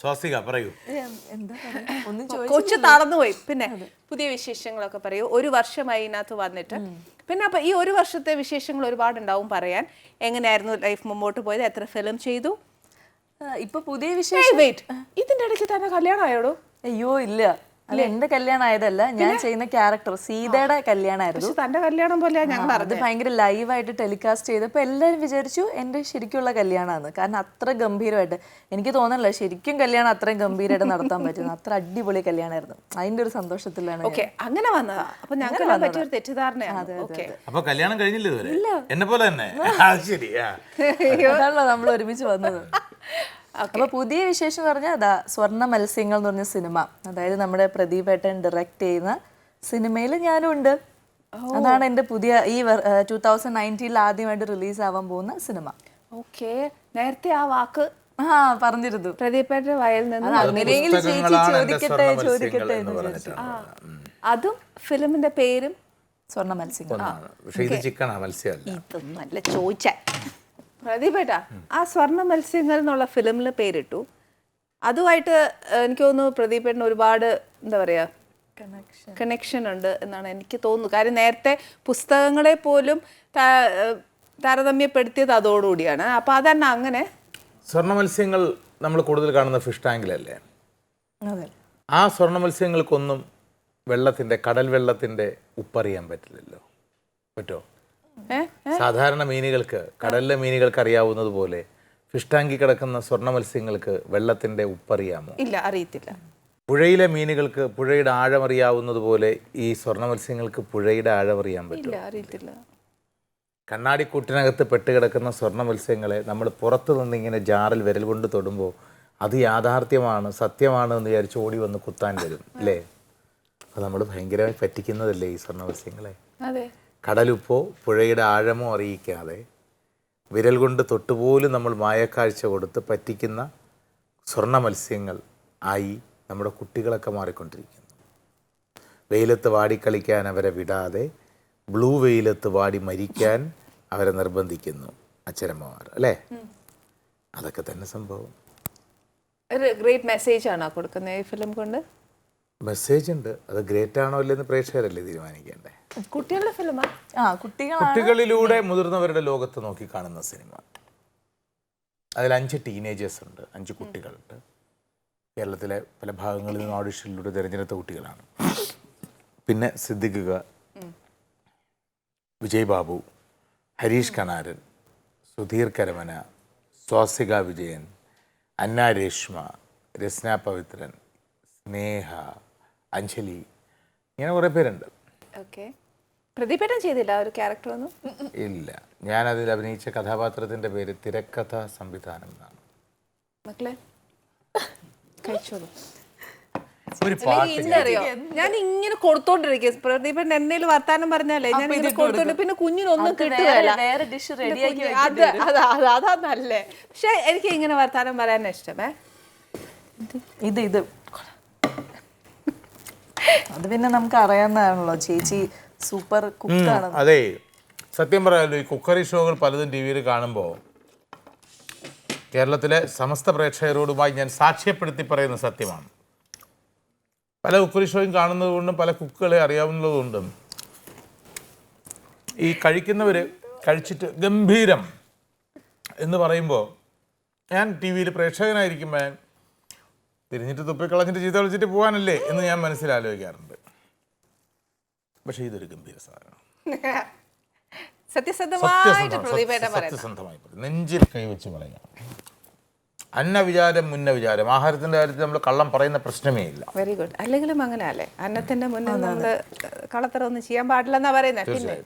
സ്വാസിക പറയൂ. കൊച്ചു തളർന്നുപോയി പിന്നെ പുതിയ വിശേഷങ്ങളൊക്കെ പറയൂ. ഒരു വർഷമായി ഇതിനകത്ത് വന്നിട്ട്. പിന്നെ അപ്പൊ ഈ ഒരു വർഷത്തെ വിശേഷങ്ങൾ ഒരുപാട് ഉണ്ടാവും പറയാൻ. എങ്ങനെയായിരുന്നു ലൈഫ് മുമ്പോട്ട് പോയത്? എത്ര ഫിലിം ചെയ്തു? ഇപ്പൊ പുതിയ വിശേഷം വെയിറ്റ്. ഇതിന്റെ ഇടയ്ക്ക് തന്നെ കല്യാണം ആയോടോ അയ്യോ ഇല്ല. അല്ല? എന്റെ കല്യാണം ആയതല്ല ഞാൻ ചെയ്യുന്ന ക്യാരക്ടർ സീതയുടെ കല്യാണമായിരുന്നു. പക്ഷെ തന്റെ കല്യാണം പോലെ ഞങ്ങൾ അത് ഭയങ്കര ലൈവായിട്ട് ടെലികാസ്റ്റ് ചെയ്തപ്പോൾ എല്ലാവരും വിചാരിച്ചു എന്റെ ശരിക്കുള്ള കല്യാണമാണ് കാരണം അത്ര ഗംഭീരമായിട്ട് എനിക്ക് തോന്നുന്നില്ല ശരിക്കും കല്യാണം അത്രയും ഗംഭീരമായിട്ട് നടത്താൻ പറ്റുന്നു അത്ര അടിപൊളി കല്യാണമായിരുന്നു. അതിന്റെ ഒരു സന്തോഷത്തിലാണ് അങ്ങനെ വന്നതാ. അപ്പൊ ഞങ്ങൾക്ക് പറ്റിയൊരു തെറ്റിദ്ധാരണയാണ്. അപ്പൊ കല്യാണം കഴിഞ്ഞില്ല ഇതുവരെ? എന്നെ പോലെ തന്നെ? നമ്മൾ ഒരുമിച്ച് വന്നത്. അപ്പൊ പുതിയ വിശേഷം എന്ന് പറഞ്ഞാൽ അതാ സ്വർണ മത്സ്യങ്ങൾ എന്ന് പറഞ്ഞ സിനിമ. അതായത് നമ്മുടെ പ്രദീപ് ഏട്ടൻ ഡയറക്റ്റ് ചെയ്യുന്ന സിനിമയിൽ ഞാനും ഉണ്ട് അതാണ് എന്റെ പുതിയ ഈ ടൂ തൗസൻഡ് നയന്റീനിൽ ആദ്യമായിട്ട് റിലീസ് ആവാൻ പോകുന്ന സിനിമ. ഓക്കെ നേരത്തെ ആ വാക്ക് ആ പറഞ്ഞിരുന്നു. പ്രദീപേട്ടന്റെ വായിൽ നിന്ന് അങ്ങനെയെങ്കിലും ചേച്ചി ചോദിക്കട്ടെ ചോദിക്കട്ടെ. എന്ന്. അതും ഫിലിമിന്റെ പേരും സ്വർണ മത്സ്യങ്ങൾ. നല്ല പക്ഷെ പ്രദീപേട്ടാ ആ സ്വർണ മത്സ്യങ്ങൾ എന്നുള്ള ഫിലിമിൽ പേരിട്ടു. അതുമായിട്ട് എനിക്ക് തോന്നുന്നു പ്രദീപേട്ടന് ഒരുപാട് എന്താ പറയാ കണക്ഷൻ ഉണ്ട് എന്നാണ് എനിക്ക് തോന്നുന്നു. കാര്യം നേരത്തെ പുസ്തകങ്ങളെ പോലും താരതമ്യപ്പെടുത്തിയത് അതോടുകൂടിയാണ്. അപ്പൊ അതന്നെ അങ്ങനെ സ്വർണ മത്സ്യങ്ങൾ നമ്മൾ കൂടുതൽ കാണുന്ന ഫിഷ് ടാങ്കിലല്ലേ അതെ. ആ സ്വർണ മത്സ്യങ്ങൾക്കൊന്നും വെള്ളത്തിന്റെ കടൽ വെള്ളത്തിന്റെ ഉപ്പറിയാൻ പറ്റില്ലല്ലോ. പറ്റോ? ഏഹ് സാധാരണ മീനുകൾക്ക് കടലിലെ മീനുകൾക്ക് അറിയാവുന്നത് പോലെ ഫിഷ് ടാങ്കിൽ കിടക്കുന്ന സ്വർണ മത്സ്യങ്ങൾക്ക് വെള്ളത്തിന്റെ ഉപ്പറിയാമോ? ഇല്ല അറിയത്തില്ല. പുഴയിലെ മീനുകൾക്ക് പുഴയുടെ ആഴം അറിയാവുന്നത് പോലെ ഈ സ്വർണ മത്സ്യങ്ങൾക്ക് പുഴയുടെ ആഴം അറിയാൻ പറ്റില്ല അറിയത്തില്ല. കണ്ണാടിക്കൂട്ടിനകത്ത് പെട്ടുകിടക്കുന്ന സ്വർണ മത്സ്യങ്ങളെ നമ്മൾ പുറത്തു നിന്നിങ്ങനെ ജാറിൽ വിരൽ കൊണ്ട് തൊടുമ്പോൾ അത് യാഥാർത്ഥ്യമാണ് സത്യമാണ് എന്ന് വിചാരിച്ച് ഓടി വന്ന് കുത്താൻ വരും അല്ലേ? അത് നമ്മൾ ഭയങ്കരമായി പറ്റിക്കുന്നതല്ലേ ഈ സ്വർണ മത്സ്യങ്ങളെ? അതെ. കടലുപ്പോ പുഴയുടെ ആഴമോ അറിയിക്കാതെ വിരൽ കൊണ്ട് തൊട്ടുപോലും നമ്മൾ മായക്കാഴ്ച കൊടുത്ത് പറ്റിക്കുന്ന സ്വർണ മത്സ്യങ്ങൾ ആയി നമ്മുടെ കുട്ടികളൊക്കെ മാറിക്കൊണ്ടിരിക്കുന്നു. വെയിലത്ത് വാടിക്കളിക്കാൻ അവരെ വിടാതെ ബ്ലൂ വെയിലത്ത് വാടി മരിക്കാൻ അവരെ നിർബന്ധിക്കുന്നു അച്ഛനമ്മമാർ അല്ലേ? അതൊക്കെ തന്നെ സംഭവം. ഒരു ഗ്രേറ്റ് മെസ്സേജ് ആണോ കൊടുക്കുന്നത് ഈ ഫിലിം കൊണ്ട്? മെസ്സേജ് ഉണ്ട് അത് ഗ്രേറ്റ് ആണോ അല്ലെന്ന് പ്രേക്ഷകരല്ലേ തീരുമാനിക്കേണ്ടേ? കുട്ടികളുടെ ഫിലിമാ? ആ കുട്ടികളാണ്. കുട്ടികളിലൂടെ മുതിർന്നവരുടെ ലോകത്ത് നോക്കി കാണുന്ന സിനിമ. അതിൽ അഞ്ച് ടീനേജേഴ്സ് ഉണ്ട് അഞ്ച് കുട്ടികളുണ്ട്. കേരളത്തിലെ പല ഭാഗങ്ങളിൽ നിന്ന് ഓഡിഷനിലൂടെ തിരഞ്ഞെടുത്ത കുട്ടികളാണ്. പിന്നെ സിദ്ദിഖുക വിജയ് ബാബു ഹരീഷ് കണാരൻ സുധീർ കരമന സ്വാസിക വിജയൻ അന്ന രേഷ്മ രസ്ന പവിത്രൻ സ്നേഹ അഞ്ജലി ഇങ്ങനെ കുറേ പേരുണ്ട്. ഓക്കെ. പ്രതിപേട്ടൻ ചെയ്തില്ല ഒരു ക്യാരക്ടർ ഒന്നും? ഇല്ല. ഞാൻ അതിൽ അഭിനയിച്ച കഥാപാത്രത്തിന്റെ പേര് തിരക്കഥ സംവിധാനം എന്നാണ്. മക്കളെ കഴിച്ചോളൂ. ഒരു പാട്ട് അറിയോ ഞാൻ ഇങ്ങനെ കൊടുത്തോണ്ടിരിക്കും. പ്രദീപൻ എന്നേലും വർത്താനം പറഞ്ഞാലേ ഞാൻ ഇങ്ങനെ കൊടുത്തോണ്ട് പിന്നെ കുഞ്ഞിനൊന്നും കിട്ടുകയല്ല. വേറെ- ഡിഷ് റെഡിയാക്കി അത് അത് അത് അതാ നല്ലേ. പക്ഷെ എനിക്ക് ഇങ്ങനെ വർത്താനം പറയാനാ ഇഷ്ടമേ. ഇത് ഇത് അത് പിന്നെ നമുക്ക് അറിയാവുന്നതാണല്ലോ. ചേച്ചി സൂപ്പർ കുക്കാണ് അതെ. സത്യം പറയാമല്ലോ ഈ കുക്കറി ഷോകൾ പലതും ടി വിയിൽ കാണുമ്പോൾ കേരളത്തിലെ സമസ്ത പ്രേക്ഷകരോടുമായി ഞാൻ സാക്ഷ്യപ്പെടുത്തി പറയുന്ന സത്യമാണ്. പല കുക്കറി ഷോയും കാണുന്നത് കൊണ്ടും പല കുക്കുകളെ അറിയാവുന്നതുകൊണ്ടും ഈ കഴിക്കുന്നവർ കഴിച്ചിട്ട് ഗംഭീരം എന്ന് പറയുമ്പോൾ ഞാൻ ടി വിയിൽ പ്രേക്ഷകനായിരിക്കുമ്പോൾ തിരിഞ്ഞിട്ട് തുപ്പിക്കളഞ്ഞിട്ട് ചീത്ത വിളിച്ചിട്ട് പോകാനല്ലേ എന്ന് ഞാൻ മനസ്സിലാലോചിക്കാറുണ്ട്. പക്ഷേ ഇതൊരു ഗംഭീര സാധനമാണ്. സത്യസന്ധമായിട്ട് സത്യസന്ധമായി പറയും നെഞ്ചിൽ കൈവച്ച് പറയാം അന്ന വിചാരം മുന്ന വിചാരം ആഹാരത്തിന്റെ കാര്യത്തിൽ നമ്മൾ കള്ളം പറയുന്ന പ്രശ്നമേ ഇല്ല. വെരി ഗുഡ് അല്ലെങ്കിലും അങ്ങനെ അല്ലേ അന്നത്തിന്റെ മുന്നേ നമ്മൾ കളത്തറ ഒന്നും ചെയ്യാൻ പാടില്ലെന്നാ പറയുന്നത് പിന്നെ